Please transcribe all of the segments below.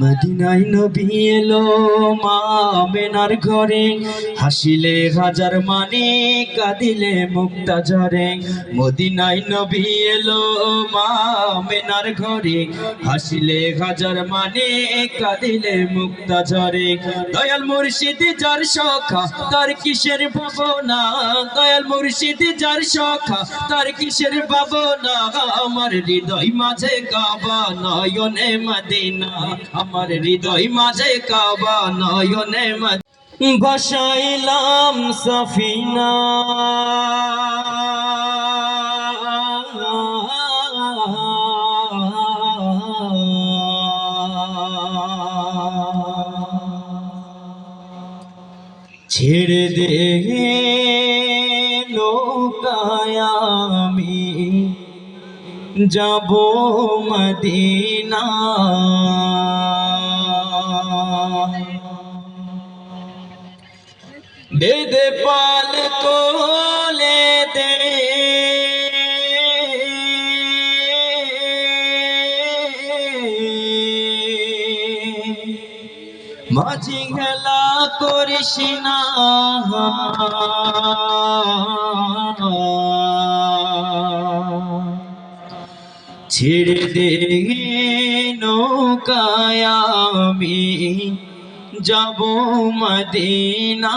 মদিনায় নবী এলো মা মেনার ঘরে। হাসিলে হাজার মানে কাঁদিলে মুক্তা ঝরে। মদিনায় নবী এলো মা মেনার ঘরে। হাসিলে হাজার মানে কাঁদিলে মুক্তা ঝরে। দয়াল মুর্শিদ যার সখা, তার কিসের ভাবনা? দয়াল মুর্শিদ যার সখা, তার কিসের ভাবনা? আমার হৃদয় মাঝে কাবা, নয়নে মদিনা। আমার হৃদয় মাঝে কাবা নয়নে মদিনা বসাইলাম সফিনা। ছেড়ে দে আমি যাব মদিনা। দে দে পাল কোলে দে মাঝি খেলা করিস না। ছেড়ে দে নৌকায় আমি যাব মদিনা।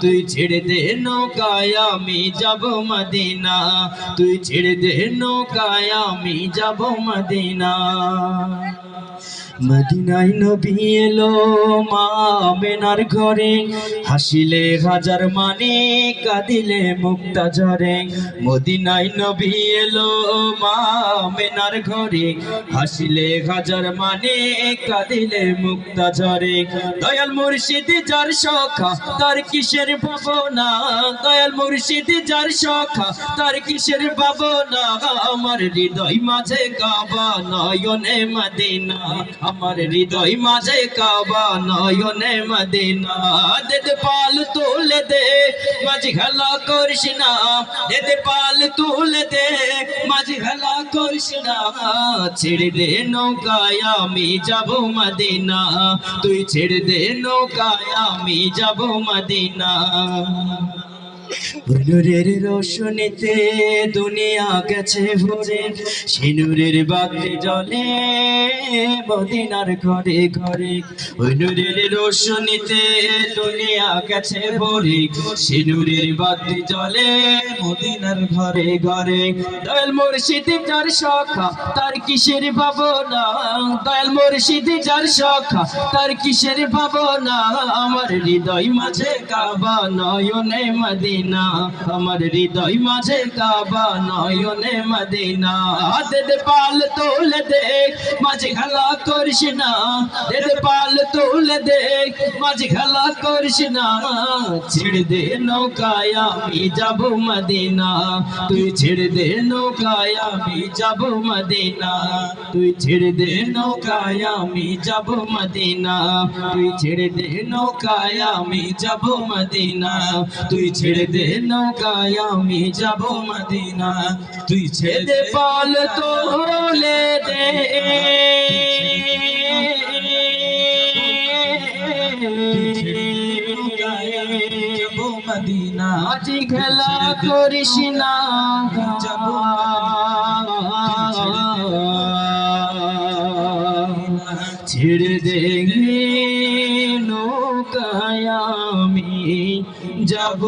তুই ছেড়ে দে নৌকায় আমি যাব মদিনা। তুই ছেড়ে দে নৌকায় আমি যাব মদিনা। মদিনায় নবী এলো মা মেনার ঘরে। হাসিলে হাজার মানে কাঁদিলে মুক্তা ঝরে। মদিনায় নবী এলো মা মেনার ঘরে। হাসিলে হাজার মানে কাঁদিলে মুক্তা ঝরে। দয়াল মুর্শিদ যার সখা, তার কিসের ভাবনা? দয়াল মুর্শিদ যার সখা, তার কিসের ভাবনা? আমার হৃদয় মাঝে কাবা, নয়নে মদিনা। আমার হৃদয় মাঝে কাবা নয়নে মদিনা। দে দে পাল তুলে দে, মাঝি খেলা করিস না। দে দে পাল তুলে দে, মাঝি খেলা করিস না। ছেড়ে দে নৌকায় আমি যাব মদিনা। তুই ছেড়ে দে নৌকায় আমি যাব মদিনা। নূরের রোশনীতে দুনিয়া গেছে ভরে। সিনুরের বাতি জলে মদিনার ঘরে ঘরে। নূরের রোশনীতে দুনিয়া গেছে ভরে। সিনুরের বাতি জলে মদিনার ঘরে ঘরে। দয়াল মুর্শিদ যার সখা, তার কিসের ভাবনা? দয়াল মুর্শিদ যার সখা, তার কিসের ভাবনা? আমার হৃদয় মাঝে কাবা নয়নে মদিনা আমার হৃদয় মাঝে কাবা, নয়নে মদিনা। দে দে পাল তোলে দে মাঝে খেলা করিস না। দে দে পাল তোলে দে মাঝে খেলা করিস না। ছেড়ে দে নৌকায়, আমি যাব মদিনা। তুই ছেড়ে দে নৌকায়, আমি যাব মদিনা। তুই ছেড়ে দে নৌকায়, আমি যাব মদিনা। তুই ছেড়ে দে নৌকায়, আমি যাব মদিনা। তুই ছেড়ে দে নৌকায় আমি যাব মদিনা। তুই ছেড়ে দে। পাল তোলে দে মদিনা। আজি খেলা করিস না। যাব ছেড়ে দে যাব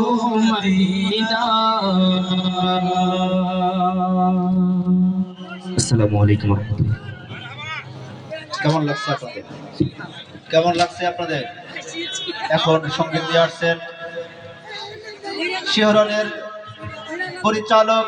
আসসালামু আলাইকুম কেমন লাগছে আপনাদের? কেমন লাগছে আপনাদের? এখন সংগীত দিয়ে আসছেন শিহরণের পরিচালক